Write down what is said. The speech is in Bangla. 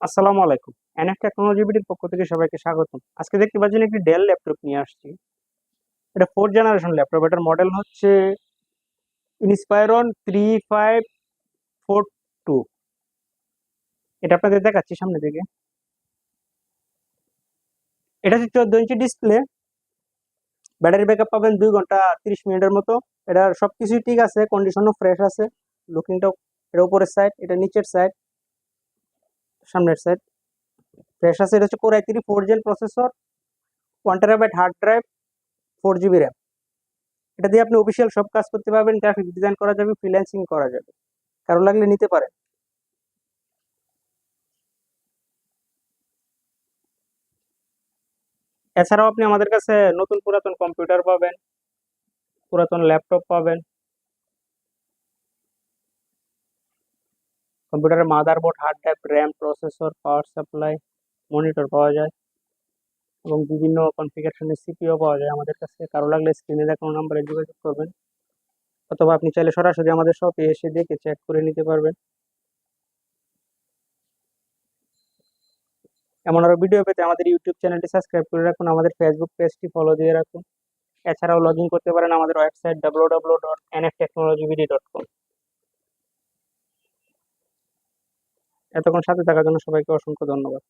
আসসালামু আলাইকুম। এনএফ টেকনোলজি বিডির পক্ষ থেকে সবাইকে স্বাগতম। আজকে দেখতে পাচ্ছেন একটি ডেল ল্যাপটপ নিয়ে আসছি। এটা ফোর জেনারেশন ল্যাপটপ এটার মডেল হচ্ছে Inspiron three five four two এটা আপনাদের দেখাচ্ছি সামনে থেকে এটা হচ্ছে চোদ্দ ইঞ্চি ডিসপ্লে ব্যাটারি ব্যাকআপ পাবেন দুই ঘণ্টা তিরিশ মিনিটের মতো। এটার সব কিছুই ঠিক আছে কন্ডিশনও ফ্রেশ আছে। লুকিংটাও এটা উপরের সাইড এটা নিচের সাইড সামনের সাইড ফ্রেশ আছে এটা হচ্ছে core I three four gen processor one terabyte hard drive four GB RAM এটা দিয়ে আপনি অফিসিয়াল সব কাজ করতে পারবেন গ্রাফিক ডিজাইন করা যাবে ফ্রিল্যান্সিং করা যাবে। কারও লাগলে নিতে পারেন। এছাড়াও আপনি আমাদের কাছে নতুন পুরাতন কম্পিউটার পাবেন, পুরাতন ল্যাপটপ পাবেন। কম্পিউটারের motherboard hard drive RAM processor power supply monitor পাওয়া যায় এবং বিভিন্ন কনফিগারেশনের সিপিও পাওয়া যায় আমাদের কাছে। কারও লাগলে স্ক্রিনে দেখানো নাম্বারে যোগাযোগ করবেন অথবা আপনি চাইলে সরাসরি আমাদের শপে এসে দেখে চেক করে নিতে পারবেন। এমন আরও ভিডিও পেতে আমাদের ইউটিউব চ্যানেলটি সাবস্ক্রাইব করে রাখুন, আমাদের ফেসবুক পেজটি ফলো দিয়ে রাখুন। এছাড়াও লগ করতে পারেন আমাদের website W W dot N F technology dot com এতক্ষণ সাথে থাকার জন্য সবাইকে অসংখ্য ধন্যবাদ।